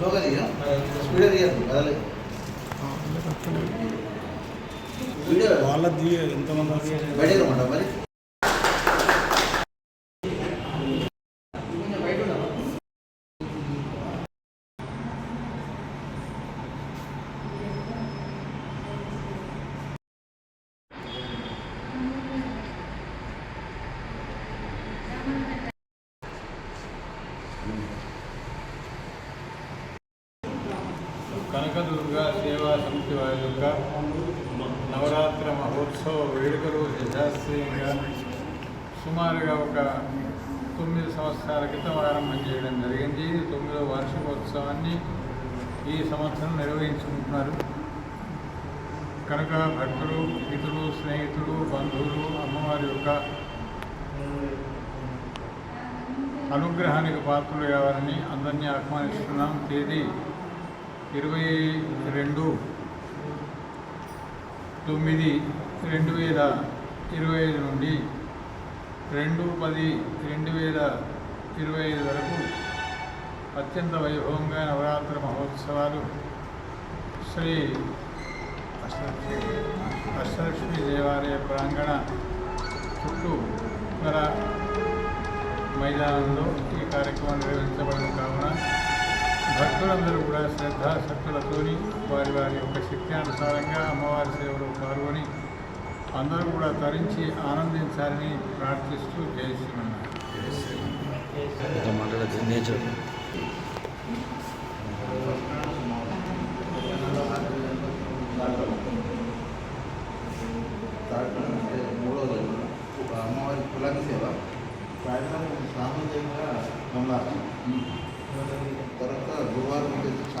స్లోగా దిగా స్పీడ్గా దిగదు కదలే వీడియో వాళ్ళది ఎంతమంది వస్తారు? బయట రమ్మంటావు మరి కనకదుర్గ సేవా సమితి వారి యొక్క నవరాత్ర మహోత్సవ వేడుకలు యశాస్త్రీయంగా సుమారుగా ఒక తొమ్మిది సంవత్సరాల క్రితం ఆరంభం చేయడం జరిగింది. తొమ్మిదో వార్షికోత్సవాన్ని ఈ సంవత్సరం నిర్వహించుకుంటున్నారు. కనుక భక్తులు మిత్రులు స్నేహితులు బంధువులు అమ్మవారి యొక్క అనుగ్రహానికి పాత్రలు కావాలని అందరినీ ఆహ్వానిస్తున్నాం. తేదీ ఇరవై రెండు తొమ్మిది రెండు వేల ఇరవై ఐదు నుండి రెండు పది రెండు వేల ఇరవై ఐదు వరకు అత్యంత వైభవంగా నవరాత్రి మహోత్సవాలు శ్రీ అష్టలక్ష్మి అష్టలక్ష్మి దేవాలయ ప్రాంగణ చుట్టూ గల మైదానంలో ఈ కార్యక్రమం నిర్వహించబడిన కావున భక్తులందరూ కూడా శ్రద్ధాశక్తులతోని వారి వారి యొక్క శక్త్యానుసారంగా అమ్మవారి సేవలో పాల్గొని అందరూ కూడా తరించి ఆనందించాలని ప్రార్థిస్తూ జై మూడోది ఒక అమ్మవారి కులాంగి సేవ సాయంత్రం సామాన్యంగా ఉన్నారు వచ్చేసి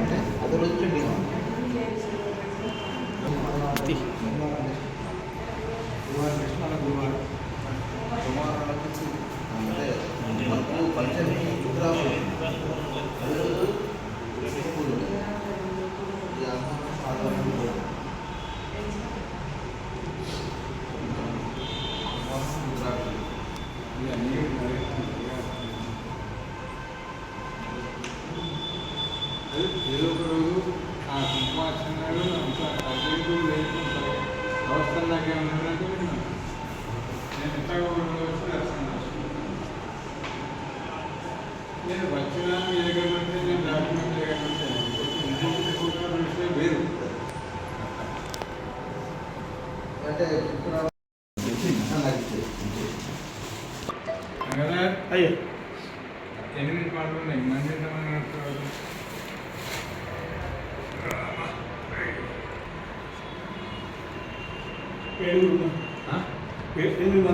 ఏదో ఒక రోజు ఆ కుంకుమార్చనలు అంత అర్జెంటు లేకుండా అవసరంలాగే ఉన్నాడంటే విన్నాను నేను ఎంత వచ్చి దర్శనం నేను వచ్చినా మీ దగ్గర ఉంటే నేను డాక్యుమెంట్ దగ్గర ఉంటే వేరు అంటే అయ్యో. ఎనిమిది పాటలు ఉన్నాయి మంది ఏడుగురు ఎనిమిది మంది.